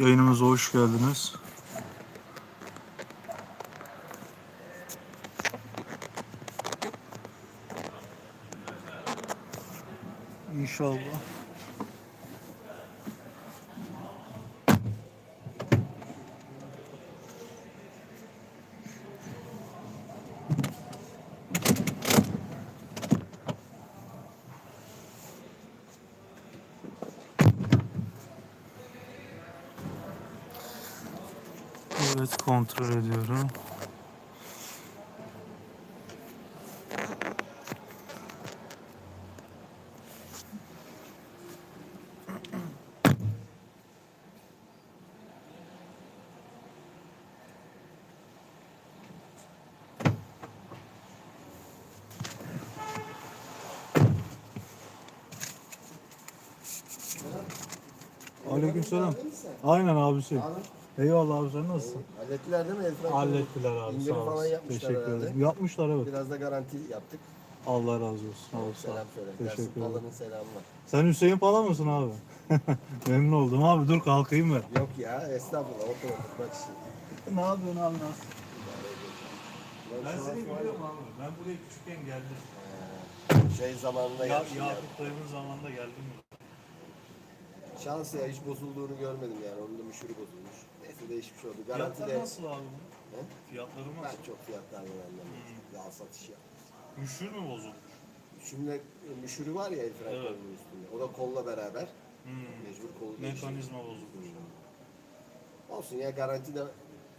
Yayınımıza hoş geldiniz. İnşallah. Evet kontrol ediyorum. Aleykümselam. Aynen abisi. Eyvallah abi sen nasılsın? Hallettiler değil mi Elfren? Hallettiler abi İndirim sağ falan olasın. yapmışlar Teşekkür herhalde. ederim. Yapmışlar evet. Biraz da garanti yaptık. Allah razı olsun. Sağ ol, sağ ol. Selam söyle. Teşekkür Dersin ederim. Pala'nın selamı var. Sen Hüseyin falan mısın abi? Memnun oldum abi dur kalkayım ben. Yok ya estağfurullah otur otur bak şimdi. Ne yapıyorsun abi nasıl? Ben seni biliyorum abi. Ben buraya küçükken geldim. Şey zamanında Ya, yaptım ya. Yakup dayımın zamanında geldim. Şans ya hiç bozulduğunu görmedim yani. Onun da müşürü bozulmuş. Değişmiş oldu. Garanti Fiyatları de nasıl abi bunun? He? Fiyatları ben nasıl? çok fiyatlardan Hmm. anlamadım. Yağ satış ya. Müşür mü bozulmuş? Şimdi e, müşürü var ya Elfren Evet. kolunun üstünde. O da kolla beraber. Hmm. Mecbur kolu değiştirdi. Mekanizma bozulmuş. Olsun ya garanti de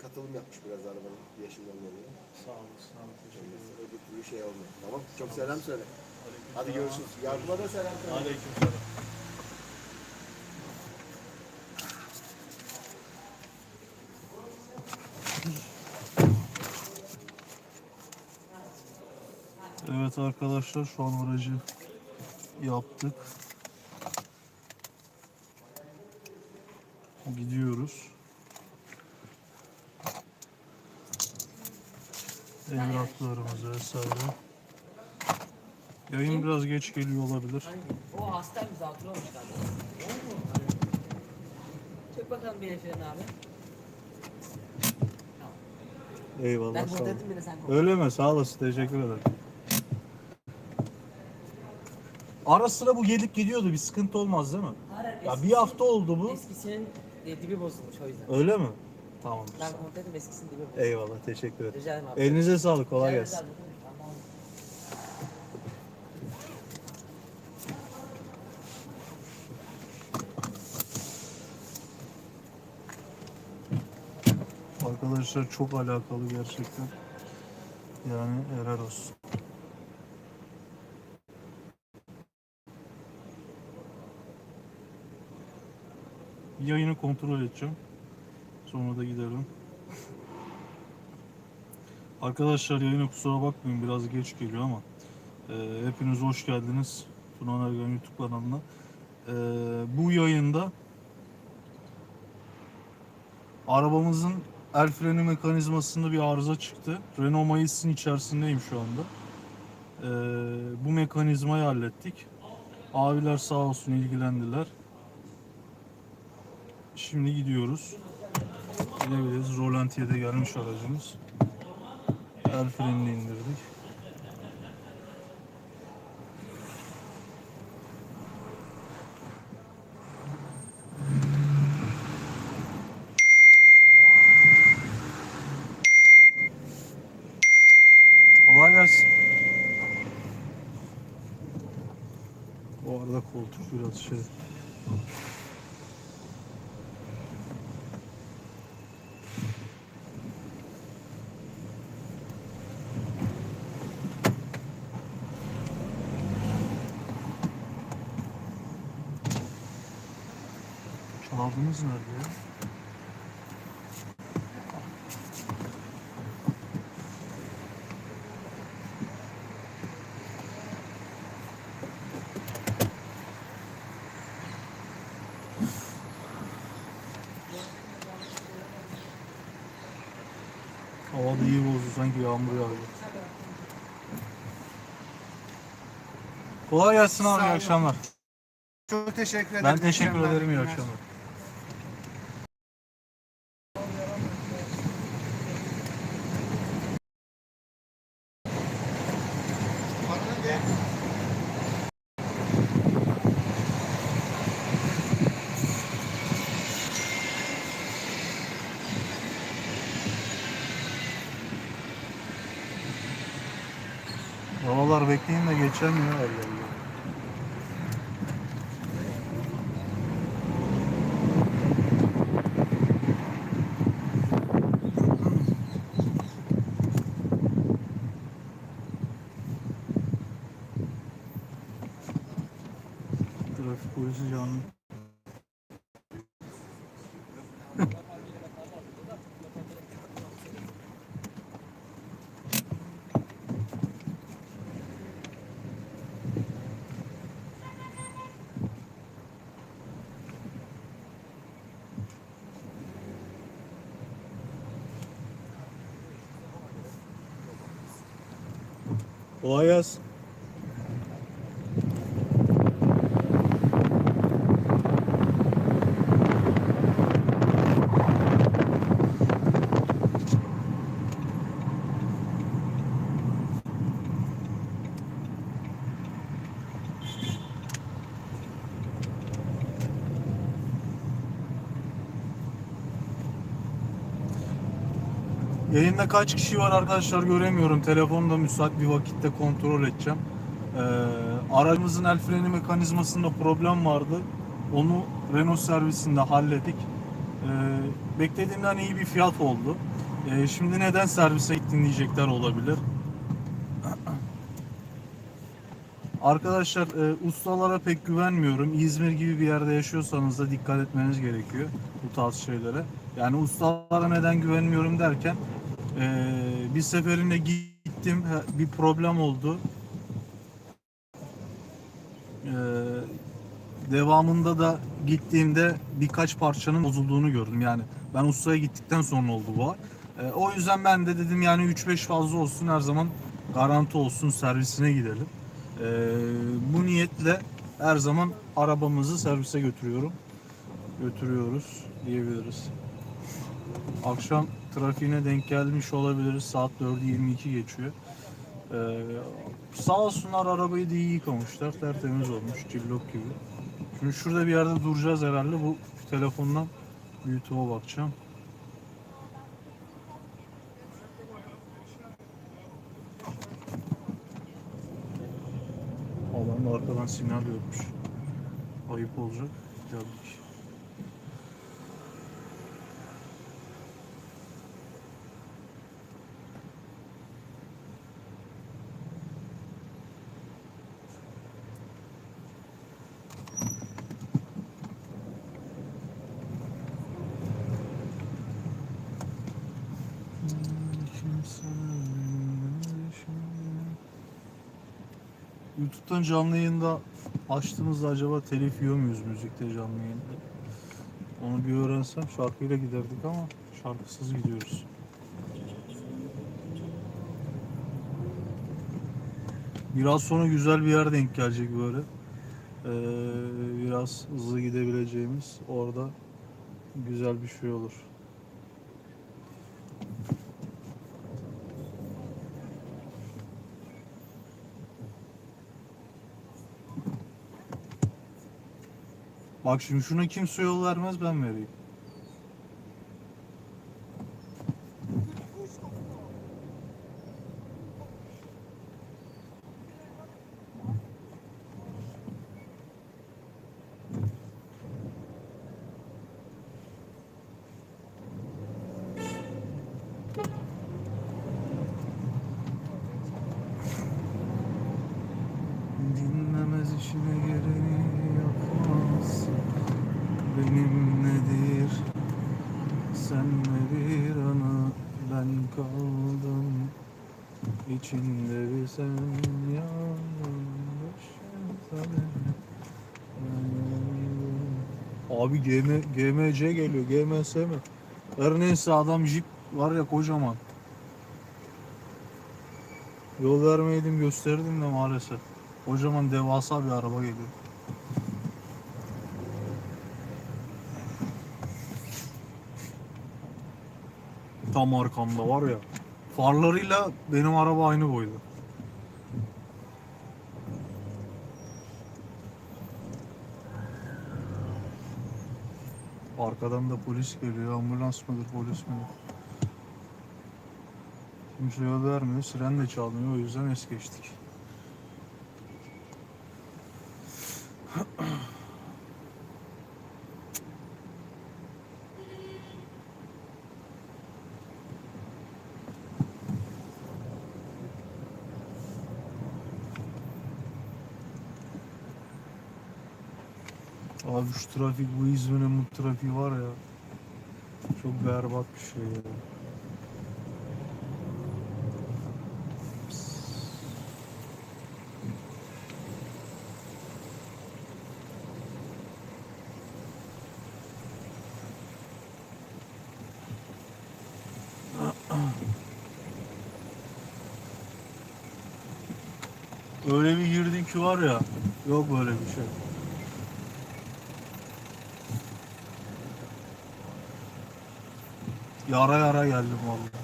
katılım yapmış biraz arabanın yaşından dolayı. Sağ olasın abi teşekkür ederim. Öbür türlü şey olmuyor. Tamam. Çok selam söyle. Hadi görüşürüz. Yardıma da selam söyle. Aleykümselam. Evet arkadaşlar şu an aracı yaptık. Gidiyoruz. Evraklarımız vesaire. Yayın biraz geç geliyor olabilir. O hasta zatürre olmuş galiba. Çek bakalım bir efendim abi. Eyvallah Ben sağ bunu dedim bile sen konuş. Öyle mi? Sağ olasın. Teşekkür ederim. Ara sıra bu gelip gidiyordu. Bir sıkıntı olmaz değil mi? Hayır, Ya bir hafta oldu bu. Eskisinin e, dibi bozulmuş o yüzden. Öyle mi? Tamam. Ben kontrol dedim eskisinin dibi bozulmuş. Eyvallah. Teşekkür ederim. Rica ederim abi. Elinize sağlık. Kolay Rica gelsin. abi. Tamam. Arkadaşlar çok alakalı gerçekten. Yani helal olsun. Yayını kontrol edeceğim. Sonra da giderim. Arkadaşlar yayına kusura bakmayın biraz geç geliyor ama e, hepiniz hoş geldiniz Tuna Ergen YouTube kanalına. E, bu yayında arabamızın el freni mekanizmasında bir arıza çıktı. Renault Mayıs'ın içerisindeyim şu anda. E, bu mekanizmayı hallettik. Abiler sağ olsun ilgilendiler. Şimdi gidiyoruz. Gidebiliriz. Rolantiye de gelmiş aracımız. El frenini indirdik. Kolay gelsin. Bu arada koltuk biraz şey. Çaldınız nerede ya? Hava da iyi bozdu sanki yağmur yağıyor. Kolay gelsin abi iyi akşamlar. Çok teşekkür ederim. Ben teşekkür ederim iyi akşamlar. Bekliyorlar bekleyin de geçemiyor. Allah. Trafik polisi canlı. Kolay gelsin. Yayında kaç kişi var arkadaşlar göremiyorum. Telefonda müsait bir vakitte kontrol edeceğim. Ee, aracımızın el freni mekanizmasında problem vardı. Onu Renault servisinde hallettik. Ee, beklediğimden iyi bir fiyat oldu. Ee, şimdi neden servise gittin diyecekler olabilir. Arkadaşlar e, ustalara pek güvenmiyorum. İzmir gibi bir yerde yaşıyorsanız da dikkat etmeniz gerekiyor bu tarz şeylere. Yani ustalara neden güvenmiyorum derken e, bir seferinde gittim bir problem oldu. E, devamında da gittiğimde birkaç parçanın bozulduğunu gördüm. Yani ben ustaya gittikten sonra oldu bu. E, o yüzden ben de dedim yani 3-5 fazla olsun her zaman garanti olsun servisine gidelim. Ee, bu niyetle her zaman arabamızı servise götürüyorum. Götürüyoruz diyebiliriz. Akşam trafiğine denk gelmiş olabiliriz. Saat 4'ü 22 geçiyor. Ee, sağ olsunlar arabayı da iyi yıkamışlar. Tertemiz olmuş. Cillok gibi. Şimdi şurada bir yerde duracağız herhalde. Bu telefondan YouTube'a bakacağım. Adam da arkadan sinyal yokmuş. Ayıp olacak. Geldik. YouTube'dan canlı yayında açtığımızda acaba telif yiyor muyuz müzikte canlı yayında? Onu bir öğrensem şarkıyla giderdik ama şarkısız gidiyoruz. Biraz sonra güzel bir yer denk gelecek böyle. Ee, biraz hızlı gidebileceğimiz orada güzel bir şey olur. Bak şimdi şuna kimse yol vermez ben vereyim. Ben kaldım İçinde bir sen Abi GM, GMC geliyor GMS mi? Her neyse adam jip var ya kocaman Yol vermeydim gösterdim de maalesef Kocaman devasa bir araba geliyor. Tam arkamda var ya. Farlarıyla benim araba aynı boyda. Arkadan da polis geliyor. Ambulans mıdır, polis midir? Kimse yol vermiyor. Siren de çalmıyor. O yüzden es geçtik. Abi şu trafik bu İzmir'in bu trafiği var ya. Çok berbat bir şey ya. Öyle bir girdin ki var ya. Yok böyle bir şey. Yara yara geldim vallahi.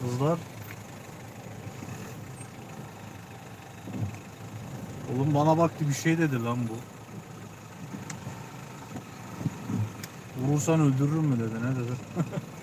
Kızlar. Oğlum bana baktı bir şey dedi lan bu. Vurursan öldürürüm mü dedi ne dedi?